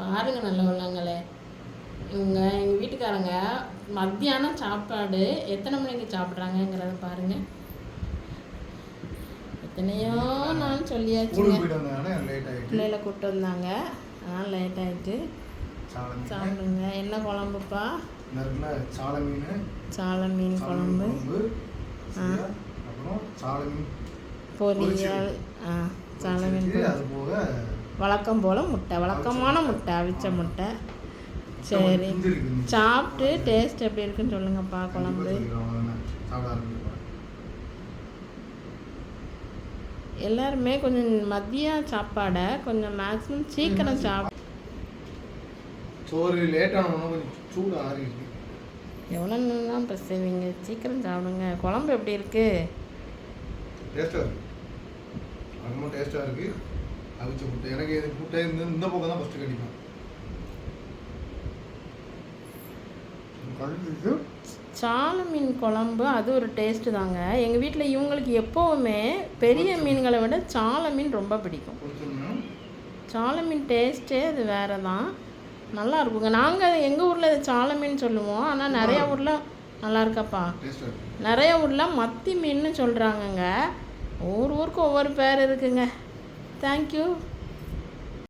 பாருங்க நல்ல உள்ளங்களே இவங்க எங்கள் வீட்டுக்காரங்க மத்தியானம் சாப்பாடு எத்தனை மணிக்கு சாப்பிட்றாங்கங்கிறத பாருங்க. எத்தனையோ நான் சொல்லியாச்சுங்க. பிள்ளைகளை கூப்பிட்டு வந்தாங்க. அதனால் லேட் ஆகிட்டு சாப்பிடுங்க. என்ன குழம்புப்பா? சாலை மீன் சாலை மீன் குழம்பு. பொரியல். ஆ சாலை மீன் வழக்கம் போல் முட்டை வழக்கமான முட்டை அவிச்ச முட்டை. சரி. சாப்பிட்டு டேஸ்ட் எப்படி இருக்குன்னு சொல்லுங்கப்பா குழம்பு. சாப்பிட. எல்லாருமே கொஞ்சம் மதிய சாப்பாடை கொஞ்சம் மேக்ஸிமம் சீக்கிரம் சாப். சோறு லேட் ஆனோம்னா கொஞ்சம் சூடு எவ்வளோ நேரம் சீக்கிரம் சாப்பிடுங்க. குழம்பு எப்படி இருக்கு? டேஸ்ட்டாக இருக்கு. ரொம்ப டேஸ்ட்டாக இருக்கு. அவிச்ச முட்டை எனக்கு இது முட்டை இந்த இந்த பக்கம் தான் ஃபஸ்ட்டு கடிக்கும் சால மீன் குழம்பு அது ஒரு டேஸ்ட்டு தாங்க எங்கள் வீட்டில் இவங்களுக்கு எப்போவுமே பெரிய மீன்களை விட சால மீன் ரொம்ப பிடிக்கும் சால மீன் டேஸ்ட்டே அது வேறு தான் நல்லா இருக்குங்க நாங்கள் எங்கள் ஊரில் இது சால மீன் சொல்லுவோம். ஆனால் நிறைய ஊரில் நல்லா இருக்காப்பா. நிறைய ஊரில் மத்தி மீன்னு சொல்கிறாங்கங்க ஒவ்வொரு ஊருக்கும் ஒவ்வொரு பேர் இருக்குங்க. தேங்க்யூ